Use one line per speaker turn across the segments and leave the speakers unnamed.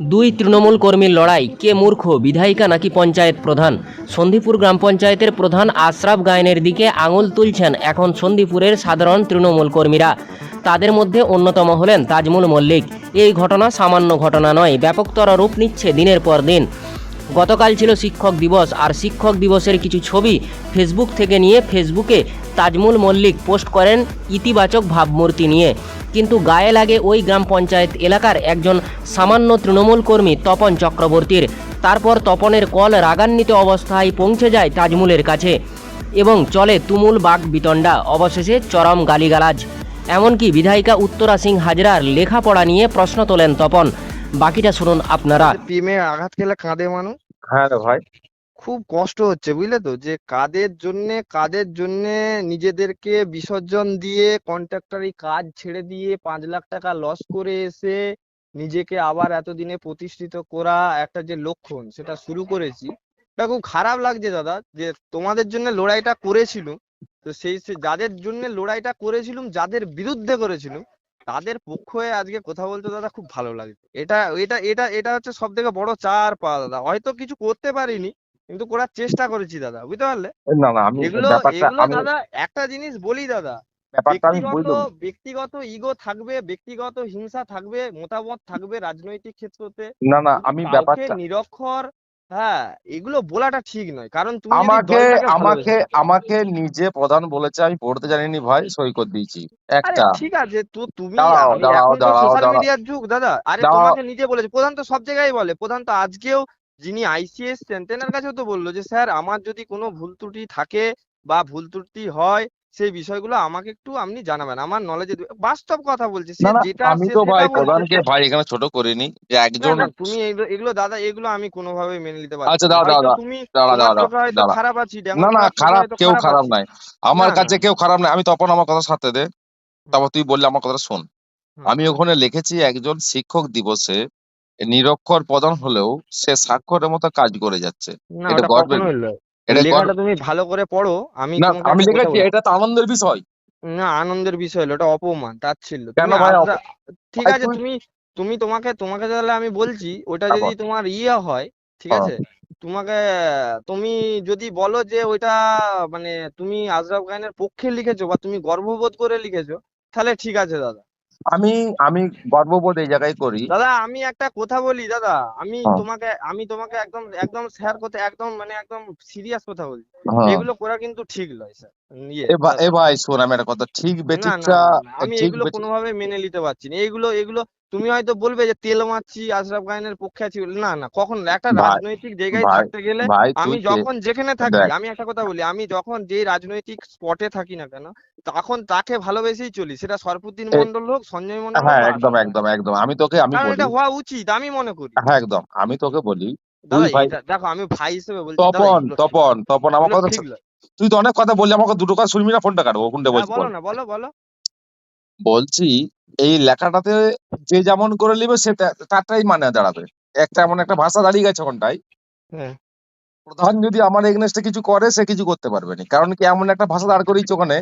দুই তৃণমূল কর্মীর লড়াই। কে মূর্খ, বিধায়িকা নাকি পঞ্চায়েত প্রধান? সন্দীপুর গ্রাম পঞ্চায়েতের প্রধান আশরাফ গায়নের দিকে আঙুল তুলছেন এখন সন্দীপুরের সাধারণ তৃণমূল কর্মীরা। তাদের মধ্যে অন্যতম হলেন তাজমুল মল্লিক। এই ঘটনা সামান্য ঘটনা নয় ব্যাপকতর রূপ নিচ্ছে দিনের পর দিন। গতকাল ছিল শিক্ষক দিবস, আর শিক্ষক দিবসের কিছু ছবি ফেসবুক থেকে নিয়ে ফেসবুকে তাজমুল মল্লিক পোস্ট করেন ইতিবাচক ভাবমূর্তি নিয়ে। কিন্তু গায়ে লাগে ওই গ্রাম পঞ্চায়েত এলাকার একজন সামান্য তৃণমূল কর্মী তপন চক্রবর্তীর। তারপর তপনের কল রাগান্বিত অবস্থায় পৌঁছে যায় তাজমুলের কাছে এবং চলে তুমুল বাঘ বিতণ্ডা অবশেষে চরম গালিগালাজ। এমনকি বিধায়িকা উত্তরা সিং হাজরার লেখাপড়া নিয়ে প্রশ্ন তোলেন তপন। বাকিটা শুনুন আপনারা।
আঘাত খেলে কাঁদে মানুষ?
হ্যাঁ ভাই।
খুব কষ্ট হচ্ছে, বুঝলে তো? যে কাদের জন্যে কাদের জন্যে নিজেদেরকে বিসর্জন দিয়ে কন্ট্রাক্টরি কাজ ছেড়ে দিয়ে পাঁচ লাখ টাকা লস করে এসে নিজেকে আবার এতদিনে প্রতিষ্ঠিত করা একটা যে লক্ষণ, সেটা শুরু করেছি। এটা খুব খারাপ লাগছে দাদা, যে তোমাদের জন্য লড়াইটা করেছিলুম, তো সেই যাদের জন্য লড়াইটা করেছিলুম, যাদের বিরুদ্ধে করেছিলুম, তাদের পক্ষ হয়ে আজকে কথা বলতে দাদা খুব ভালো লাগছে। এটা এটা এটা এটা হচ্ছে সব থেকে বড় চার পাওয়া দাদা। হয়তো কিছু করতে পারিনি কিন্তু করার চেষ্টা করেছি দাদা বুঝতে পারলে?
না না আমি
এগুলো এগুলো দাদা একটা জিনিস বলি দাদা ব্যক্তিগত ব্যক্তিগত ইগো থাকবে ব্যক্তিগত হিংসা থাকবে মতামত থাকবে রাজনৈতিক ক্ষেত্রতে।
না না আমি ব্যাপারটা
নিরক্ষর হ্যাঁ এগুলো বলাটা ঠিক নয় কারণ তুমি
আমাকে আমাকে আমাকে নিজে প্রধান বলেছে আমি পড়তে জানিনি ভাই সই করে দিয়েছি একটা।
ঠিক আছে তো তুমি সোশ্যাল মিডিয়ার যুগ দাদা আরে তোমাকে নিজে বলেছে প্রধান তো সব জায়গায় বলে প্রধান তো আজকেও যিনি আইসিএস তেনার কাছেও তো বলল যে স্যার আমার যদি কোনো ভুল ত্রুটি থাকে বা ভুল ত্রুটি হয় সেই বিষয়গুলো আমাকে একটু আপনি জানাবেন। আমার নলেজে বাস্তব কথা বলছে যেটা
আমি তো ভাই প্রধানকে ভাই এখানে ছোট করিনি যে একজন
তুমি এগুলো দাদা এগুলো আমি কোনোভাবে মেনে নিতে পারছি
আচ্ছা
হয়তো
দাঁড়া
তুমি খারাপ আছি
না না খারাপ কেউ খারাপ নাই। আমার কাছে কেউ খারাপ নাই। আমি তখন আমার কথা সাথে দে। তারপর তুই বললি আমার কথাটা শোন। আমি ওখানে লিখেছি একজন শিক্ষক দিবসে নিরক্ষর প্রধান হলেও সে স্বাক্ষরের মতো কাজ করে যাচ্ছে
না
এটা গর্বের
কখনোই নয়
এটা
লেখাটা
গর্ব-
তুমি ভালো করে পড়ো আমি
না
তোমাকে
আমি
একটা কথা
লিখেছি। এটা তো আনন্দের বিষয়
না আনন্দের বিষয় হলো ওটা অপমান তাচ্ছিল্য
কেন
তুমি
ভাই অপ-
ঠিক
ভাই
আছে তুমি তুমি তোমাকে তোমাকে তাহলে আমি বলছি ওটা
হ্যাঁ,
যদি
বল।
তোমার ইয়ে হয় ঠিক
হ্যাঁ।
আছে তোমাকে তুমি যদি বলো যে ওইটা মানে তুমি আজরাফ খানের পক্ষে লিখেছো বা তুমি গর্ববোধ করে লিখেছো তাহলে ঠিক আছে দাদা
আমি আমি গর্ববোধ এই জায়গায় করি।
দাদা আমি একটা কথা বলি দাদা। আমি
হ্যাঁ।
তোমাকে আমি তোমাকে একদম একদম স্যার কথা একদম মানে একদম সিরিয়াস কথা বলছি।
হ্যাঁ।
এগুলো করা কিন্তু ঠিক নয় স্যার। ইয়ে
এ ভাই- শোন আমি একটা কথা। ঠিক বেঠিকটা
আমি এগুলো কোনোভাবে মেনে নিতে পারছি না। এগুলো এগুলো তুমি হয়তো বলবে যে তেল মারছি আশরাফ খানের পক্ষে আছি। না না কখন একটা রাজনৈতিক জায়গায় থাকতে গেলে আমি যখন যেখানে থাকি আমি একটা কথা বলি আমি যখন যে রাজনৈতিক স্পটে থাকি না কেন তখন তাকে ভালোবেসেই চলি। সেটা সরফুদ্দিন মন্ডল হোক সঞ্জয় মন্ডল
হ্যাঁ একদম একদম একদম। আমি তোকে আমি বলি
এটা হওয়া উচিত আমি মনে করি।
হ্যাঁ একদম। আমি তোকে বলি
দেখো আমি ভাই হিসেবে বলছি
তপন তপন তপন আমার কথা। তুই তো অনেক কথা বললি আমাকে দুটো কথা শুনবি না ফোনটা কাটবো কোনটা
হ্যাঁ
বলছি
বলো
বল।
না বলো বলো।
বলছি এই লেখাটাতে যে যেমন করে নিবে সে তা- তারটাই মানে দাঁড়াবে। একটা এমন একটা ভাষা দাঁড়িয়ে গেছে ওখানটায়
হ্যাঁ।
প্রধান যদি আমার এগনেস্টে কিছু করে সে কিছু করতে পারবে না। কারণ কি এমন একটা ভাষা দাঁড় করিয়েছে ওখানে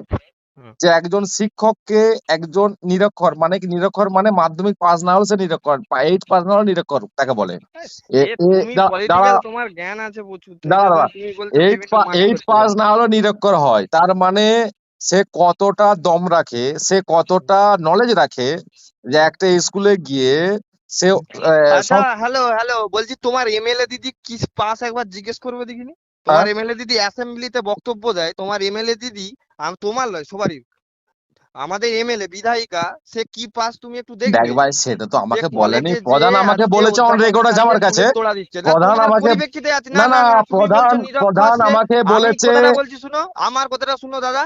হুম।
যে একজন শিক্ষককে একজন নিরক্ষর মানে কি নিরক্ষর মানে মাধ্যমিক পাস না হলে সে নিরক্ষর এইট পাস না হলে নিরক্ষর তাকে বলে।
এ
এ-
তুমি
দা-
পলিটিক্যাল
দাঁড়া-
তোমার জ্ঞান আছে প্রচুর। তুমি
দাঁড়া,
যখন
দাঁড়া।
তুমি বলছো
এইট এইট পাস না হলে নিরক্ষর হয়। তার মানে সে কতটা দম রাখে সে কতটা নলেজ রাখে যে একটা স্কুলে গিয়ে সে আহ,
আচ্ছা হ্যালো হ্যালো বলছি তোমার এমএলএ দিদি কি পাস একবার জিজ্ঞেস করবে দেখিনি? তোমার এমএলএ দিদি অ্যাসেম্বলিতে বক্তব্য দেয় তোমার এমএলএ দিদি আম তোমার নয় সবারই। আমাদের এমএলএ বিধায়িকা সে কি পাস তুমি একটু
দেখ
দেখবে
ভাই সেটা তো আমাকে বলেনি। প্রধান আমাকে বলেছে অন রেকর্ড আছে আমার কাছে। প্রধান আমাকে- না না প্রধান প্রধান আমাকে
আমি
বলেছে
আমার কথাটা শুনো দাদা।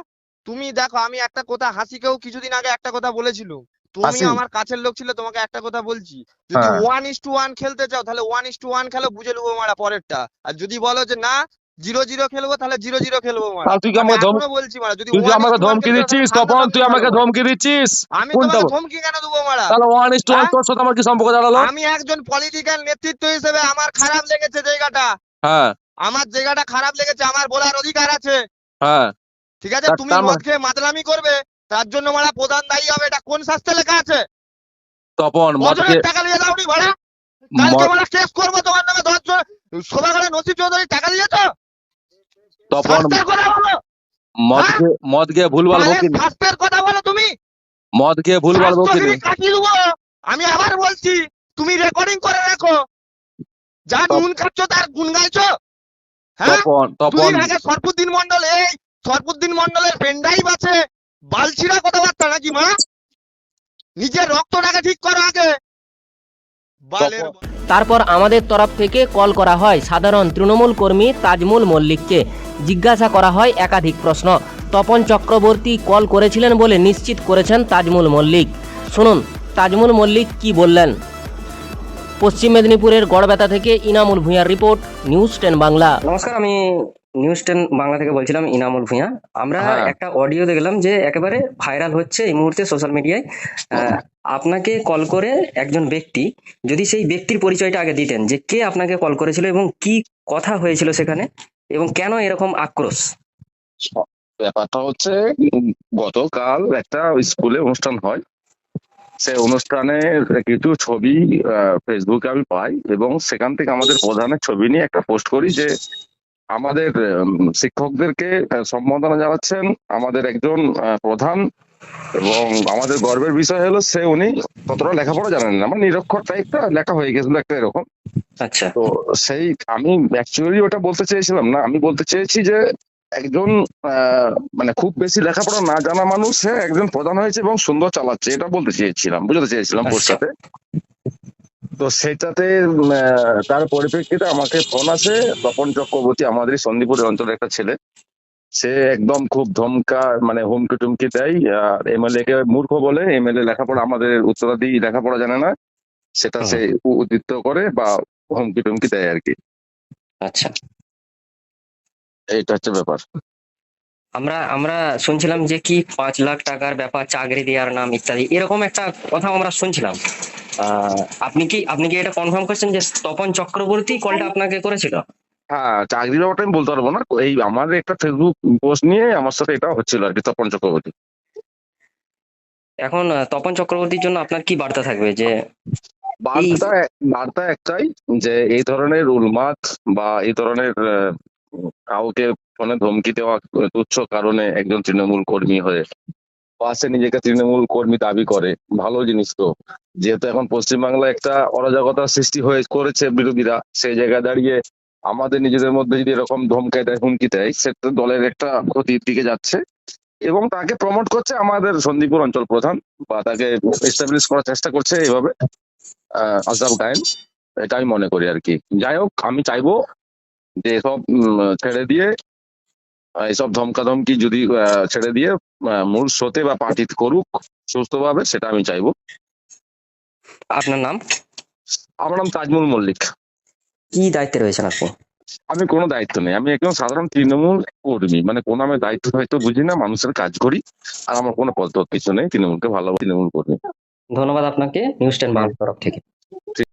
তুমি দেখো আমি একটা কথা হাসিকেও কিছুদিন আগে একটা কথা বলেছিল। তুমি আমার কাছের লোক ছিল তোমাকে একটা কথা বলছি। যদি। ওয়ান ইস টু ওয়ান খেলতে চাও তাহলে ওয়ান ইস টু ওয়ান খেলো বুঝে নেব মারা পরেরটা। আর যদি বলো যে না জিরো জিরো খেলব তাহলে জিরো জিরো খেলব মারা।
তুই আমাকে ধম-
এখনও বলছি মারা যদি
তুই কি
1 is
আমাকে ধমকি দিচ্ছিস তুই আমাকে ধমকি দিচ্ছিস?
আমি তোমাকে ধমকি কেন দেবো মারা?
তাহলে ওয়ান ইস টু
হ্যাঁ?
তোর সাথে আমার কি সম্পর্ক দাঁড়াল?
আমি একজন পলিটিক্যাল নেতৃত্ব হিসেবে আমার খারাপ লেগেছে জায়গাটা।
হ্যাঁ।
আমার জায়গাটা খারাপ লেগেছে আমার বলার অধিকার আছে।
হ্যাঁ।
ঠিক আছে? তুমি মদ
মানে-
খেয়ে মাতলামি করবে তার জন্য মারা প্রধান দায়ী হবে। এটা কোন শাস্ত্রে লেখা আছে?
তপন মদ
টাকা নিয়ে দাওনি ভাড়া? কালকে বলে কেস করব তোমার নামে দশ জন সভাঘরে নসিব চৌধুরী টাকা
তপন
স্বাস্থ্যের কথা বলো।
মদ
হ্যাঁ?
মদ খেয়ে ভুলভাল
মায়ের
বকিনি।
স্বাস্থ্যের কথা বলো তুমি।
মদ খেয়ে ভুলভাল বকিনি।
স্বাস্থ্যগিরি কাটিয়ে দেবো। আমি আবার বলছি তুমি রেকর্ডিং করে রাখো। যা নুন খাচ্ছ তার গুণ গাইছো। হ্যাঁ?
তপন তপন
আগে সরফুদ্দিন মন্ডল এই সরফুদ্দিন মন্ডলের পেন্ডাইভ আছে। বালছিরা কথাবার্তা নাকি মা? নিজের রক্তটাকে ঠিক করো আগে। বালের
তারপর আমাদের তরফ থেকে কল করা হয় সাধারণ তৃণমূল কর্মী তাজমুল মল্লিককে। জিজ্ঞাসা করা হয় একাধিক প্রশ্ন। তপন চক্রবর্তী কল করেছিলেন বলে নিশ্চিত করেছেন তাজমুল মল্লিক। শুনুন তাজমুল মল্লিক কি বললেন? পশ্চিম মেদিনীপুরের গড়বেতা থেকে ইনামুল ভূঁইয়ার রিপোর্ট নিউজ টেন বাংলা।
নমস্কার আমি নিউজ টেন বাংলা থেকে বলছিলাম ইনামুল ভূঁইয়া। আমরা
হ্যাঁ।
একটা অডিও দেখলাম যে একেবারে ভাইরাল হচ্ছে এই মুহূর্তে সোশ্যাল মিডিয়ায় আপনাকে কল করে একজন ব্যক্তি যদি সেই ব্যক্তির পরিচয়টা আগে দিতেন যে কে আপনাকে কল করেছিল এবং কি কথা হয়েছিল সেখানে এবং কেন এরকম আক্রোশ?
ব্যাপারটা হচ্ছে গতকাল একটা স্কুলে অনুষ্ঠান হয়। সে অনুষ্ঠানে কিছু ছবি ফেসবুকে আমি পাই এবং সেখান থেকে আমাদের প্রধানের ছবি নিয়ে একটা পোস্ট করি যে আমাদের শিক্ষকদেরকে সম্বোধনা জানাচ্ছেন আমাদের একজন প্রধান এবং আমাদের গর্বের বিষয় হলো সে উনি ততটা লেখাপড়া জানেন না। মানে নিরক্ষর টাইপটা লেখা হয়ে গেছিল একটা এরকম।
আচ্ছা।
তো সেই আমি অ্যাকচুয়ালি ওটা বলতে চেয়েছিলাম না। আমি বলতে চেয়েছি যে একজন আহ, মানে খুব বেশি লেখাপড়া না জানা মানুষ সে একজন প্রধান হয়েছে এবং সুন্দর চালাচ্ছে এটা বলতে চেয়েছিলাম বুঝতে চেয়েছিলাম
আচ্ছা।
তো সেটাতে তার পরিপ্রেক্ষিতে আমাকে ফোন আসে তপন চক্রবর্তী আমাদের সন্দীপুরের অঞ্চলের একটা ছেলে। সে একদম খুব ধমকা মানে হুমকি টুমকি দেয় আর এমএলএ কে মূর্খ বলে এমএলএ লেখাপড়া আমাদের উত্তরাদি লেখাপড়া জানে না সেটা সে উদ্দীপ্ত করে বা হুমকি টুমকি দেয় আর কি।
আচ্ছা।
এইটা হচ্ছে ব্যাপার।
আমরা আমরা শুনছিলাম যে কি পাঁচ লাখ টাকার ব্যাপার চাকরি দেওয়ার নাম ইত্যাদি এরকম একটা কথা আমরা শুনছিলাম। আপনি কি আপনি কি এটা কনফার্ম করছেন যে তপন চক্রবর্তী কলটা আপনাকে করেছিল?
হ্যাঁ চাকরির ব্যাপারটা আমি বলতে পারব না। এই আমার একটা ফেসবুক পোস্ট নিয়ে আমার সাথে এটা হচ্ছিল আর কি তপন চক্রবর্তী।
এখন তপন চক্রবর্তীর জন্য আপনার কি বার্তা থাকবে যে
বার্তা বার্তা একটাই যে এই ধরনের উন্মাদ বা এই ধরনের কাউকে ফোনে ধমকি দেওয়া তুচ্ছ কারণে একজন তৃণমূল কর্মী হয়ে পাশে নিজেকে তৃণমূল কর্মী দাবি করে। ভালো জিনিস তো। যেহেতু এখন পশ্চিমবাংলায় একটা অরাজকতার সৃষ্টি হয়ে করেছে বিরোধীরা সেই জায়গায় দাঁড়িয়ে আমাদের নিজেদের মধ্যে যদি এরকম ধমকায় দেয় হুমকি দেয় সেটা দলের একটা ক্ষতির দিকে যাচ্ছে। এবং তাকে প্রমোট করছে আমাদের সন্দীপুর অঞ্চল প্রধান বা তাকে এস্টাবলিশ করার চেষ্টা করছে এইভাবে আশরাফ গায়েন এটা আমি মনে করি আর কি। যাই হোক আমি চাইব যে উম, ছেড়ে দিয়ে এসব ধমকাধমকি যদি ছেড়ে দিয়ে মূল স্রোতে বা পার্টি করুক সুস্থভাবে সেটা আমি চাইব।
আপনার নাম?
আমার নাম তাজমুল মল্লিক।
কি দায়িত্বে রয়েছেন আপনি?
আমি কোনো দায়িত্ব নেই। আমি একজন সাধারণ তৃণমূল কর্মী। মানে কোনো আমি দায়িত্ব হয়তো বুঝি না মানুষের কাজ করি। আর আমার কোনো পদ কিছু নেই তৃণমূলকে ভালো তৃণমূল কর্মী।
ধন্যবাদ আপনাকে। নিউজ টেন বাংলার তরফ থেকে।